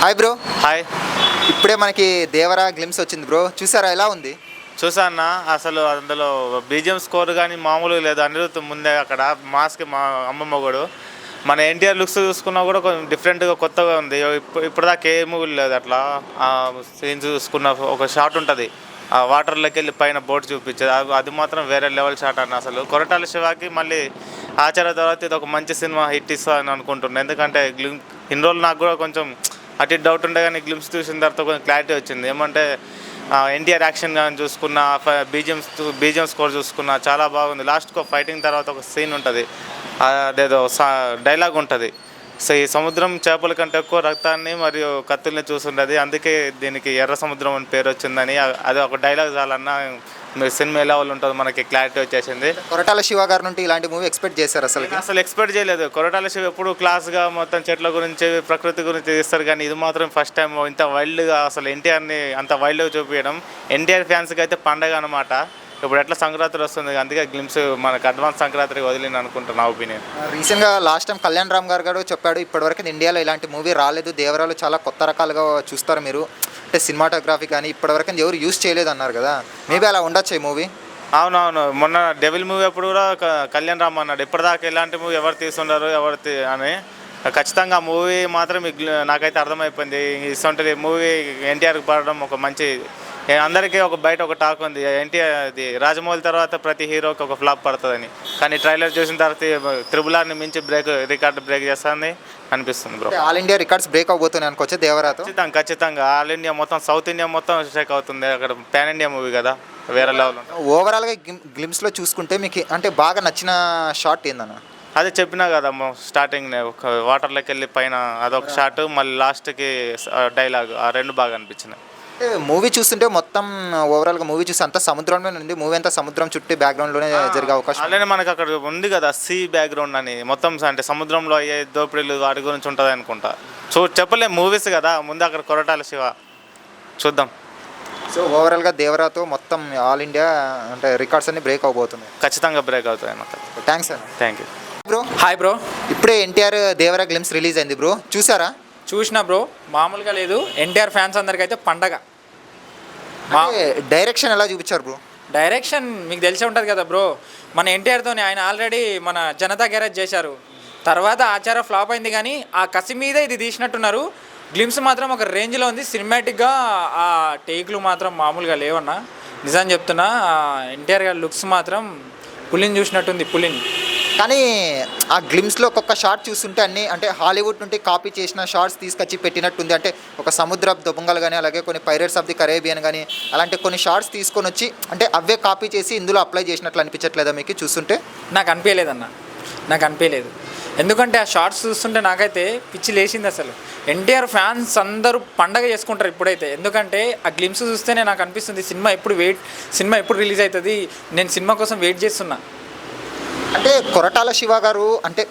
Hi bro hi ఇప్పుడే మనకి Devara glimpse వచ్చింది బ్రో చూసారా ఎలా ఉంది? చూసా అన్న అసలు అందులో బీజిఎం స్కోర్ కానీ మామూలు లేదు. అనిరుద్ధ్ ముందే అక్కడ మాస్క్ మా అమ్మమ్మ కూడా మన ఎన్టీఆర్ లుక్స్ చూసుకున్నా కూడా కొంచెం డిఫరెంట్గా కొత్తగా ఉంది. ఇప్పుడు ఇప్పటిదాకా ఏ మూవీ లేదు అట్లా. ఆ సీన్ చూసుకున్న ఒక షాట్ ఉంటుంది. ఆ వాటర్లోకి వెళ్ళి పైన బోట్ చూపించేది. అది మాత్రం వేరే లెవెల్ షాట్ అన్న అసలు. కొరటాల శివాకి మళ్ళీ ఆచార్య తర్వాత ఇది ఒక మంచి సినిమా హిట్ ఇస్తా అని అనుకుంటున్నాను ఎందుకంటే ఇన్ని రోజులు నాకు కూడా కొంచెం అటు డౌట్ ఉండే కానీ గ్లిమ్స్ చూసిన తర్వాత కొంచెం క్లారిటీ వచ్చింది. ఏమంటే ఎన్టీఆర్ యాక్షన్ కానీ చూసుకున్న బీజిఎం బీజిఎం స్కోర్ చూసుకున్న చాలా బాగుంది. లాస్ట్కి ఒక ఫైటింగ్ తర్వాత ఒక సీన్ ఉంటుంది. అదేదో డైలాగ్ ఉంటుంది. సో ఈ సముద్రం చేపల కంటే ఎక్కువ రక్తాన్ని మరియు కత్తుల్ని చూస్తుండేది. అందుకే దీనికి ఎర్ర సముద్రం అని పేరు వచ్చిందని అది ఒక డైలాగ్ చాలన్నా సినిమా ఎలా వాళ్ళు ఉంటుంది మనకి క్లారిటీ వచ్చేసింది. కొరటాల శివ గారి నుండి ఇలాంటి మూవీ ఎక్స్పెక్ట్ చేశారు అసలు అసలు ఎక్స్పెక్ట్ చేయలేదు. కొరటాల శివ ఎప్పుడు క్లాస్గా మొత్తం చెట్ల గురించి ప్రకృతి గురించి తీస్తారు కానీ ఇది మాత్రం ఫస్ట్ టైం ఇంత వైల్డ్గా అసలు ఎన్టీఆర్ని అంత వైల్డ్గా చూపించడం ఎన్టీఆర్ ఫ్యాన్స్కి అయితే పండగ అనమాట ఇప్పుడు ఎట్లా సంక్రాంతి వస్తుంది? అందుకే గ్లిమ్స్ మనకు అడ్వాన్స్ సంక్రాంతికి వదిలింది అనుకుంటున్నా నా ఒపీనియన్ రీసెంట్గా లాస్ట్ టైం కళ్యాణ్ రామ్ గారు గారు చెప్పాడు ఇప్పటివరకు ఇండియాలో ఇలాంటి మూవీ రాలేదు. దేవరాలు చాలా కొత్త రకాలుగా చూస్తారు మీరు. అంటే సినిమాటోగ్రఫీ కానీ ఇప్పటివరకు ఎవరు యూస్ చేయలేదు అన్నారు కదా. మేబీ అలా ఉండొచ్చు ఈ మూవీ అవునవును. మొన్న డెవిల్ మూవీ అప్పుడు కూడా కళ్యాణ్ రామ్ అన్నాడు ఇప్పటిదాకా ఎలాంటి మూవీ ఎవరు తీస్తుండారు? ఎవరు అని. ఖచ్చితంగా మూవీ మాత్రం నాకైతే అర్థమైపోయింది. ఇటువంటి మూవీ ఎన్టీఆర్కి పడడం ఒక మంచి అందరికీ ఒక బయట ఒక టాక్ ఉంది. ఎన్టీఆర్ అది రాజమౌళి తర్వాత ప్రతి హీరోకి ఒక ఫ్లాప్ పడుతుందని. కానీ ట్రైలర్ చూసిన తర్వాత త్రిబుల్ ఆర్ని మించి బ్రేక్ రికార్డ్ బ్రేక్ చేస్తుంది అనిపిస్తుంది bro. All India records break అవబోతున్నాయి అనుకోవచ్చు దేవరాతో? ఖచ్చితంగా ఖచ్చితంగా. ఆల్ ఇండియా మొత్తం సౌత్ ఇండియా మొత్తం షేక్ అవుతుంది. అక్కడ పాన్ ఇండియా మూవీ కదా వేరే లెవెల్ ఓవరాల్గా గ్లిమ్స్లో చూసుకుంటే మీకు అంటే బాగా నచ్చిన షాట్ ఏందన్న? అదే చెప్పినా కదా స్టార్టింగ్ ఒక వాటర్లోకి వెళ్ళి పైన అదొక షాట్ మళ్ళీ లాస్ట్కి డైలాగ్ ఆ రెండు బాగా అనిపించినాయి. మూవీ చూస్తుంటే మొత్తం ఓవరాల్గా మూవీ చూస్తే అంతా సముద్రంలో ఉంది మూవీ అంతా సముద్రం చుట్టూ బ్యాక్గ్రౌండ్లోనే జరిగే అవకాశం. అలానే మనకు అక్కడ ఉంది కదా సీ బ్యాక్గ్రౌండ్ అని. మొత్తం అంటే సముద్రంలో అయ్యే దోపిడీలు వాటి గురించి ఉంటుంది అనుకుంటా. చూ చెప్పలేం మూవీస్ కదా. ముందు అక్కడ కొరటాల శివ. చూద్దాం. సో ఓవరాల్గా దేవరాతో మొత్తం ఆల్ ఇండియా అంటే రికార్డ్స్ అన్ని బ్రేక్ అవబోతున్నాయి. ఖచ్చితంగా బ్రేక్ అవుతాయి అన్నమాట. థ్యాంక్స్ అన్న thank you bro hi bro ఇప్పుడే ఎన్టీఆర్ దేవరా గ్లిమ్స్ రిలీజ్ అయింది బ్రో చూసారా? చూసిన బ్రో మామూలుగా లేదు. ఎన్టీఆర్ ఫ్యాన్స్ అందరికీ అయితే పండగ. మా డైరెక్షన్ ఎలా చూపించారు బ్రో? డైరెక్షన్ మీకు తెలిసే ఉంటుంది కదా బ్రో. మన ఎన్టీఆర్తోని ఆయన ఆల్రెడీ మన జనతా గ్యారేజ్ చేశారు. తర్వాత ఆచార ఫ్లాప్ అయింది కానీ ఆ కసి మీద ఇది తీసినట్టున్నారు. గ్లిమ్స్ మాత్రం ఒక రేంజ్లో ఉంది. సినిమాటిక్గా ఆ టేక్లు మాత్రం మామూలుగా లేవన్నా. నిజం చెప్తున్నా ఎన్టీఆర్ గారి లుక్స్ మాత్రం పులిని చూసినట్టుంది పులిని. కానీ ఆ గ్లిమ్స్లో ఒక్కొక్క షార్ట్ చూస్తుంటే అన్ని అంటే హాలీవుడ్ నుండి కాపీ చేసిన షార్ట్స్ తీసుకొచ్చి పెట్టినట్టుంది. అంటే ఒక సముద్ర దొంగలు కానీ అలాగే కొన్ని పైరేట్స్ ఆఫ్ ది కరేబియన్ కానీ అలాంటి కొన్ని షార్ట్స్ తీసుకొని వచ్చి అంటే అవే కాపీ చేసి ఇందులో అప్లై చేసినట్లు అనిపించట్లేదా మీకు చూస్తుంటే? నాకు అనిపించలేదన్న నాకు అనిపించలేదు. ఎందుకంటే ఆ షార్ట్స్ చూస్తుంటే నాకైతే పిచ్చి లేచింది అసలు. ఎన్టీఆర్ ఫ్యాన్స్ అందరూ పండగ చేసుకుంటారు ఇప్పుడైతే. ఎందుకంటే ఆ గ్లిమ్స్ చూస్తేనే నాకు అనిపిస్తుంది సినిమా ఎప్పుడు వెయిట్ సినిమా ఎప్పుడు రిలీజ్ అవుతుంది? నేను సినిమా కోసం వెయిట్ చేస్తున్నా. అంటే కొరటాల శివ గారు అంటే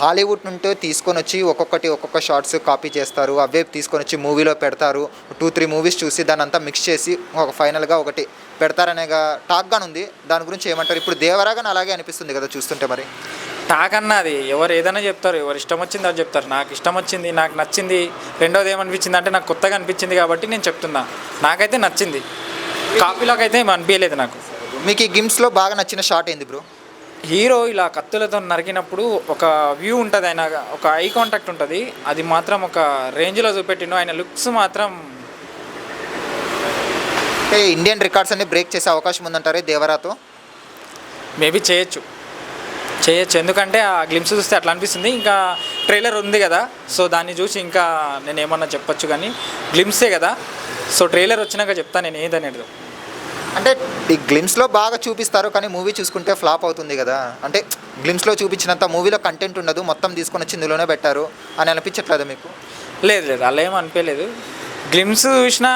హాలీవుడ్ నుండి తీసుకొని వచ్చి ఒక్కొక్కటి ఒక్కొక్క షార్ట్స్ కాపీ చేస్తారు అవే తీసుకొని వచ్చి మూవీలో పెడతారు. టూ త్రీ మూవీస్ చూసి దాన్ని అంతా మిక్స్ చేసి ఒక ఫైనల్గా ఒకటి పెడతారనే టాక్గానే ఉంది. దాని గురించి ఏమంటారు? ఇప్పుడు దేవరాగానే అలాగే అనిపిస్తుంది కదా చూస్తుంటే మరి. టాక్ అన్న అది. ఎవరు ఏదైనా చెప్తారు. ఎవరు ఇష్టం వచ్చింది అది చెప్తారు. నాకు ఇష్టం వచ్చింది నాకు నచ్చింది రెండోది ఏమనిపించింది అంటే నాకు కొత్తగా అనిపించింది కాబట్టి నేను చెప్తున్నా. నాకైతే నచ్చింది. కాపీలోకి అయితే ఏం అనిపించలేదు నాకు. మీకు ఈ గిమ్స్లో బాగా నచ్చిన షాట్ ఏంది బ్రో హీరో ఇలా కత్తులతో నరికినప్పుడు ఒక వ్యూ ఉంటుంది ఆయన ఒక ఐ కాంటాక్ట్ ఉంటుంది. అది మాత్రం ఒక రేంజ్లో చూపెట్టిండు. ఆయన లుక్స్ మాత్రం అంటే ఇండియన్ రికార్డ్స్ అన్ని బ్రేక్ చేసే అవకాశం ఉందంటారే దేవరాతో? మేబీ చేయొచ్చు. చేయొచ్చు. ఎందుకంటే ఆ గ్లిమ్స్ చూస్తే అట్లా అనిపిస్తుంది. ఇంకా ట్రైలర్ ఉంది కదా సో దాన్ని చూసి ఇంకా నేను ఏమన్నా చెప్పొచ్చు కానీ గ్లిమ్సే కదా. సో ట్రైలర్ వచ్చినాక చెప్తా నేను ఏదనేది. అంటే ఈ గ్లిమ్స్లో బాగా చూపిస్తారు కానీ మూవీ చూసుకుంటే ఫ్లాప్ అవుతుంది కదా. అంటే గ్లిమ్స్లో చూపించినంత మూవీలో కంటెంట్ ఉండదు మొత్తం తీసుకొని వచ్చి ఇందులోనే పెట్టారు అని అనిపించట్లేదు మీకు? లేదు లేదు అలా ఏం అనిపించలేదు. గ్లిమ్స్ చూసినా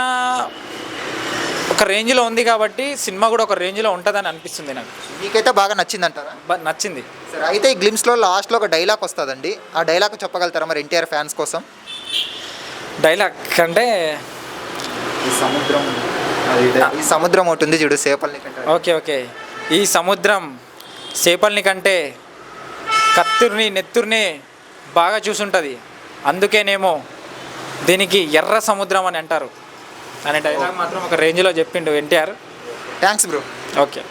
ఒక రేంజ్లో ఉంది కాబట్టి సినిమా కూడా ఒక రేంజ్లో ఉంటుందని అనిపిస్తుంది నాకు. మీకైతే బాగా నచ్చింది అంటారా నచ్చింది. సరే అయితే ఈ గ్లిమ్స్లో లాస్ట్లో ఒక డైలాగ్ వస్తుందండి. ఆ డైలాగ్ చెప్పగలుగుతారా మరి ఎన్టీఆర్ ఫ్యాన్స్ కోసం? డైలాగ్ అంటే ఈ సముద్రం ఈ సముద్రం ఒకటి ఉంది చూడు సేపల్ని కంటే ఓకే ఓకే. ఈ సముద్రం చేపల్ని కంటే కత్తుర్ని నెత్తుర్ని బాగా చూసుంటుంది. అందుకేనేమో దీనికి ఎర్ర సముద్రం అని అంటారు. అనే డైలాగ్ మాత్రం ఒక రేంజ్లో చెప్పిండు ఎన్టీఆర్. Thanks bro okay.